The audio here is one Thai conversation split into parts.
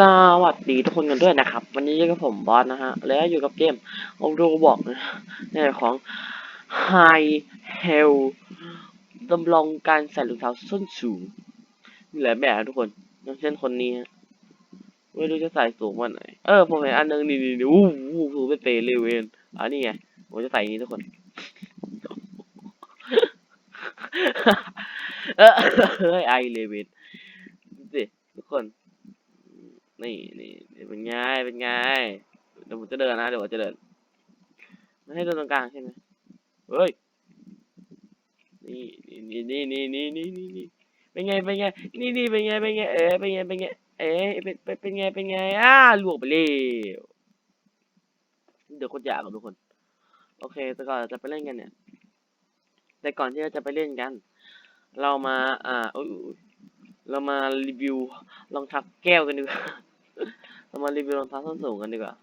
สวัสดีทุกคนกันด้วยนะครับ วันนี้อยู่กับผมบอสนะฮะ และอยู่กับเกมโอโรบอกเนะในของ High Hell จำลองการใส่รองเท้าส้นสูงมีหลายแบบนะทุกคนอย่างเช่นคนนี้ไม่รู้จะใส่สูงวันไหน เออ ผมเห็นอันนึงนี่นี่นี่อู้หูสูงเป็นเปรเลเวนอันนี้ไงผมจะใส่นี้ทุกคนเออไอเลเวนดูสิทุกคน นี่นี่เป็นไงเป็นไงเดี๋ยวผมจะเดินนะเดี๋ยวผมจะเดินไม่ให้เดินตรงกลางใช่ไหมเฮ้ยนี่นี่นี่นี่นี่นี่นี่นี่เป็นไงเป็นไงนี่นี่เป็นไงเป็นไงเอ๊ะเป็นไงเป็นไงเอ๊ะเป็นเป็นไงเป็นไงอ้าลวกไปแล้วเดี๋ยวคนอยากกับทุกคน โอเค แต่ก่อนจะไปเล่นกันเนี่ย แต่ก่อนที่เราจะไปเล่นกัน เรามา อ่าเรามารีวิวรองเท้าแก้วกันดีกว่า เรามารีวิวรองเท้าส้นสูงกันดีกว่า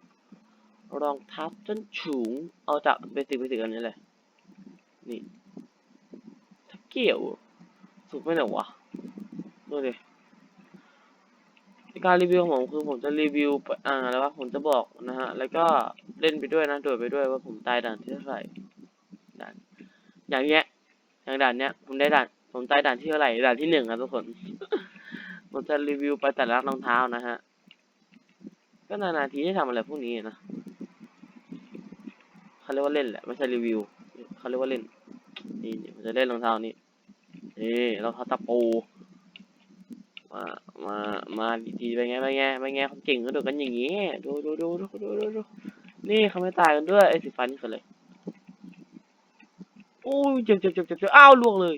รองเท้าส้นสูง เอาจากเบสิกเบสิกอันนี้เลย นี่ถ้าเกี่ยว สูงไปไหนวะ ดูดิในการรีวิวของผมคือผมจะรีวิวไปอ่าแล้วว่าผมจะบอกนะฮะ แล้วก็เล่นไปด้วยนะโดดไปด้วยว่าผมตายด่านที่เท่าไหร่ด่านอย่างเงี้ยอย่างด่านเนี้ยผมได้ด่านผมตายด่านที่เท่าไหร่ด่านที่หนึ่งครับทุกคนผมจะรีวิวไปแต่ละรองเท้านะฮะ ก็นานๆทีได้ทำอะไรพวกนี้นะเขาเรียกว่าเล่นแหละไม่ใช่รีวิวเขาเรียกว่าเล่นนี่นี่ผมจะเล่นรองเท้านี้นี่รองเท้าตะปูมามามาดีๆไปไงไปไงไปไงคนเก่งก็ดูกันอย่างงี้ดูดูดูดูดูดูดูนี่เขาไม่ตายกันด้วยไอ้สีฟ้านี่คืออะไรโอ้ยเจ็บเจ็บเจ็บเจ็บเจ็บอ้าวล่วงเลย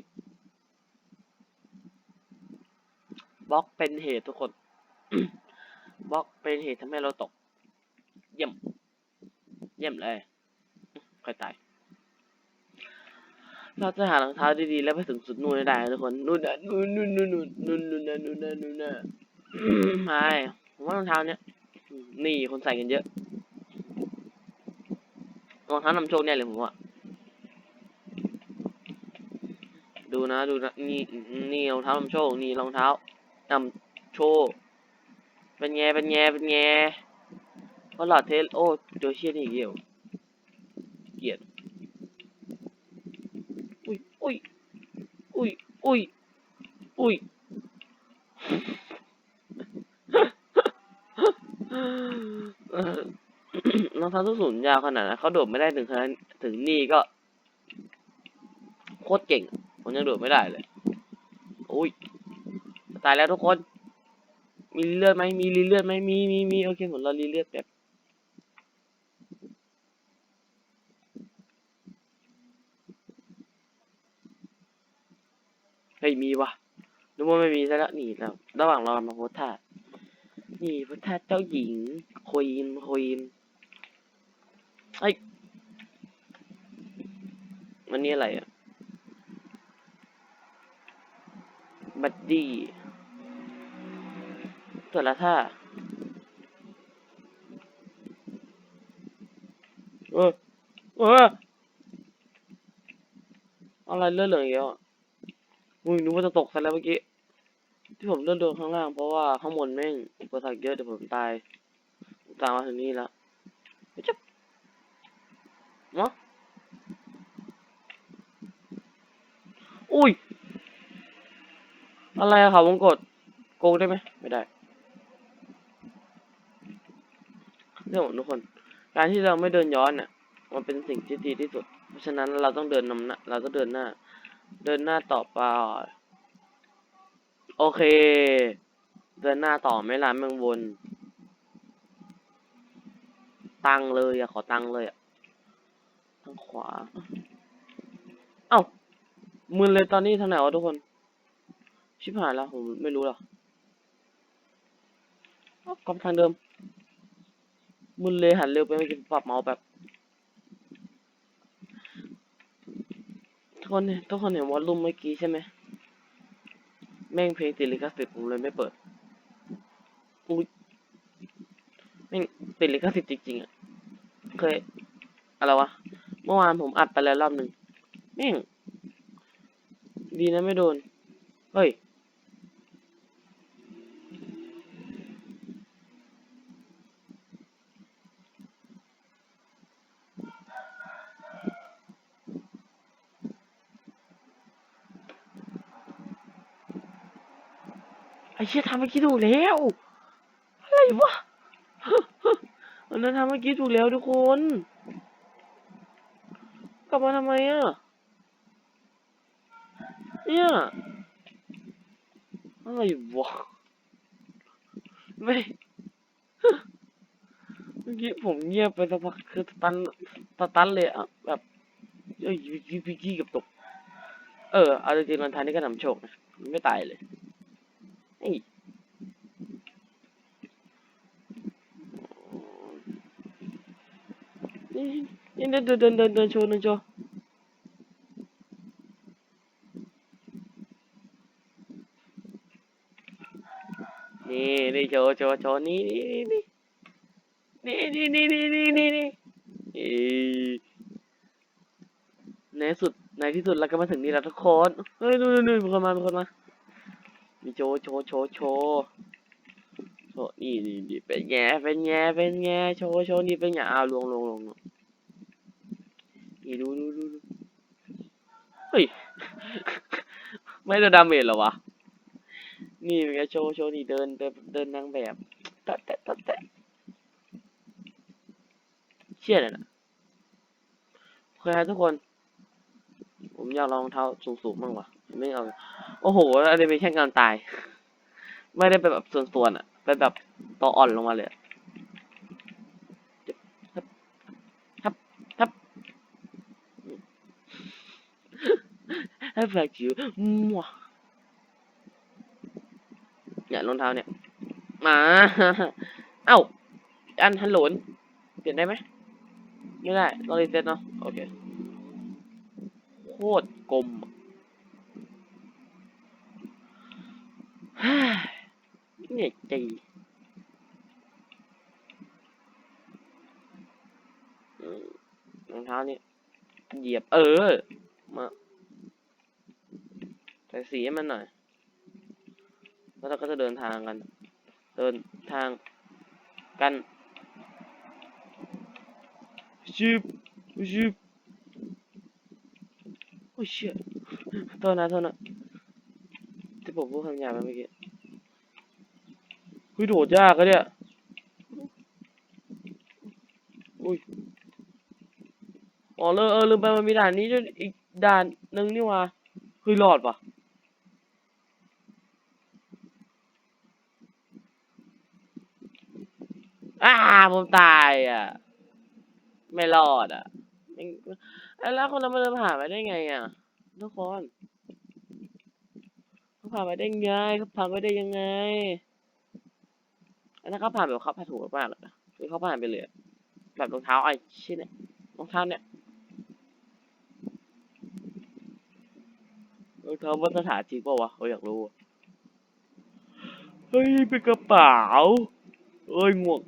บล็อกเป็นเหตุทุกคน บล็อกเป็นเหตุทำให้เราตก เยี่ยม เยี่ยมเลยค่อยตาย เราจะหารองเท้าดีๆ แล้วไปถึงสุดนู่นได้ทุกคน นู่นน่ะนู่นนู่นนู่นนู่นนู่นนู่นนู่นนู่นไม่ผมว่ารองเท้าเนี้ยนี่คนใส่กันเยอะรองเท้านำโชคเนี่ยเลยผมว่าดูนะดูนะนี่นี่รองเท้านำโชค นี่รองเท้านำโชค เป็นไง เป็นไง เป็นไงเพราะหลอดเทสโอ้โจเชียนอีกเดียวเกลียด อุ้ยอุ้ยอุ้ยอุ้ยอุ้ยเออรองเท้าส้นสูงยาวขนาดนั้นเขาโดดไม่ได้ถึงขนาดถึงนี่ก็ โคตรเก่ง ผมยังโดดไม่ได้เลย อุ้ย ตายแล้วทุกคน มีเลือดไหมมีรีเลือดไหมมีมีมีโอเคผมรอรีเลือดแบบเฮ้ยมีวะนึกว่าไม่มีซะแล้วนี่แล้วระหว่างรอมาโพสท่านี่โพสท่าเจ้าหญิงควีนควีนไอ้ยมันนี่อะไรอะบัดดี้ ตัวละท่าเออเอออะไรเลื่อนเหลืองอีกแล้วอะมึงนึกว่าจะตกซะแล้วเมื่อกี้ ที่ผมเลื่อนโดนข้างล่างเพราะว่าข้างบนแม่งอุปสรรคเยอะเดี๋ยวผมตายตามมาถึงนี่แล้วจับมะอุ้ย อะไรอะครับวงกดโกงได้ไหมไม่ได้ เรื่องของทุกคน การที่เราไม่เดินย้อนน่ะ มันเป็นสิ่งที่ดีที่สุด เพราะฉะนั้นเราต้องเดินนำหน้าเราต้องเดินหน้า เดินหน้าต่อไปโอเค เดินหน้าต่อไม่ลามเมืองบนตังเลยอะขอตังเลยอะทางขวา เอ้ามึนเลยตอนนี้ทางไหนวะทุกคน ชิบหายแล้วผมไม่รู้หรอกกลับทางเดิม มึนเลยหันเร็วไปไม่อกินปรับเมาส์แบบทุกคนเนี่ยทุกคนเห็นวอลลุ่มเมื่อกี้ใช่ไหมแม่งเพลงติดลิขสิทธิ์ผมเลยไม่เปิดอุ้ยแม่งติดลิขสิทธิ์จริงๆอะเคยอะไรวะเมื่อวานผมอัดไปแล้วรอบหนึ่งแม่งดีนะไม่โดน เฮ้ย อ้เชี่ยทำเมื่อกี้ถูกแล้ว อะไรวะอันนั้นทำเมื่อกี้ถูกแล้วทุกคน กลับมาทำไมอะ เนี่ย อะไรวะ ไม่เมื่อกี้ผมเงียบไปสักพักคือตันตันเลยอะแบบเอ้ยวิกกี้วิกกี้กับตก เออ เอาจริงๆรันทานนี่ก็นำโชคนะมันไม่ตายเลย นี่นี่เดินเดินเดินเดินเดินโชว์เดินโชว์นี่นี่โชว์โชว์โชว์นี่นี่นี่นี่นี่นี่นี่นี่นี่เอ้ยในสุดในที่สุดเราก็มาถึงนี่แล้วทุกคนเฮ้ยนู่นนู่นมีคนมามีคนมา มีโชว์โชว์โชว์โชว์โชว์นี่นี่นี่เป็นไงเป็นไงเป็นไงโชว์โชว์นี่เป็นไงอ้าวลวงลวงลวงนี่ดูดูดูเฮ้ย ไม่ได้ดาเมจหรอวะ นี่เป็นไงโชว์โชว์นี่เดินเดินเดินนางแบบตัดแตะตัดแตะเชี่ยเลยนะโอเคครับทุกคน ผมอยากลองรองเท้าสูงๆบ้างวะ ไม่เอา โอ้โหอันนี้เป็นแค่การตาย ไม่ได้เป็นแบบส่วนๆอะเป็นแบบต่ออ่อนลงมาเลยทับทับทับให้แฟลกจิ๋วมัวเนี่ยรองเท้าเนี่ย มา เอ้า อันฮัลโหลนเปลี่ยนได้ไหม ไม่ได้ ต้องรีเซ็ตเนาะ โอเค โคตรกลมอะ ฮ่าเนี่ยจีอืมรองเท้านี่เหยียบเออ มาใส่สีให้มันหน่อย แล้วเราก็จะเดินทางกัน เดินทางกันชิบชิบโอ้ยเชี่ยโทษนะโทษนะที่ ผมพูดคำหยาบไปเมื่อกี้คุยโดดยากอะเนี่ยอุ้ยอ๋อเลยเออลืมไปมันมีด่านนี้ด้วยอีกด่านหนึ่งนี่ว่าเฮ้ยรอดปะอ้าผมตายอะ ไม่รอดอะ แล้วคนนั้นมันจะผ่านไปได้ไงอะ ทุกคน เขาผ่านไปได้ไงเขาผ่านไปได้ยังไงอันนั้นเขาผ่านแบบเขาผ่านถูกมากเลยคือเขาผ่านไปเลยแบบรองเท้าไอ้ชิ้นเนี่ยรองเท้าเนี่ยรองเท้ามาตรฐานจริงป่าวะเขาอยากรู้เฮ้ยเป็นกระเป๋าเอ้ยงวง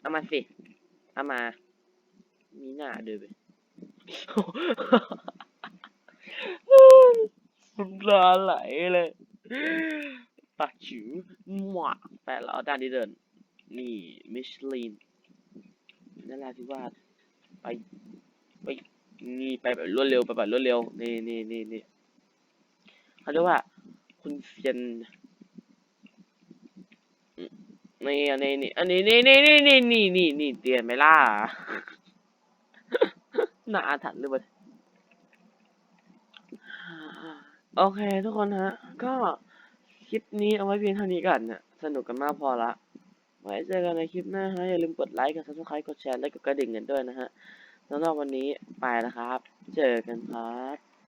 เอามาสิเอามา มีหน้าเดินไป น้ำตาไหลเลยปากฉิวหมวกแปะแล้วด้านที่เดิน นี่มิชลินนั่นแหละที่ว่าไปไปนี่ไปแบบรวดเร็วไปแบบรวดเร็วนี่นี่นี่นี่เขาเรียกว่า คุณเซียนนี่อันนี้นี่อันนี้นี่นี่นี่นี่นี่นี่นี่เตียนไหมล่ะน่าอาถรรพ์หรือเปล่า โอเคทุกคนฮะ ก็คลิปนี้เอาไว้เพียงเท่านี้ก่อนนะสนุกกันมากพอละ ไว้เจอกันในคลิปหน้าฮะ อย่าลืมกดไลค์กด subscribe กดแชร์และกดกระดิ่งกันด้วยนะฮะสำหรับวันนี้ไปแล้วครับ เจอกันครับ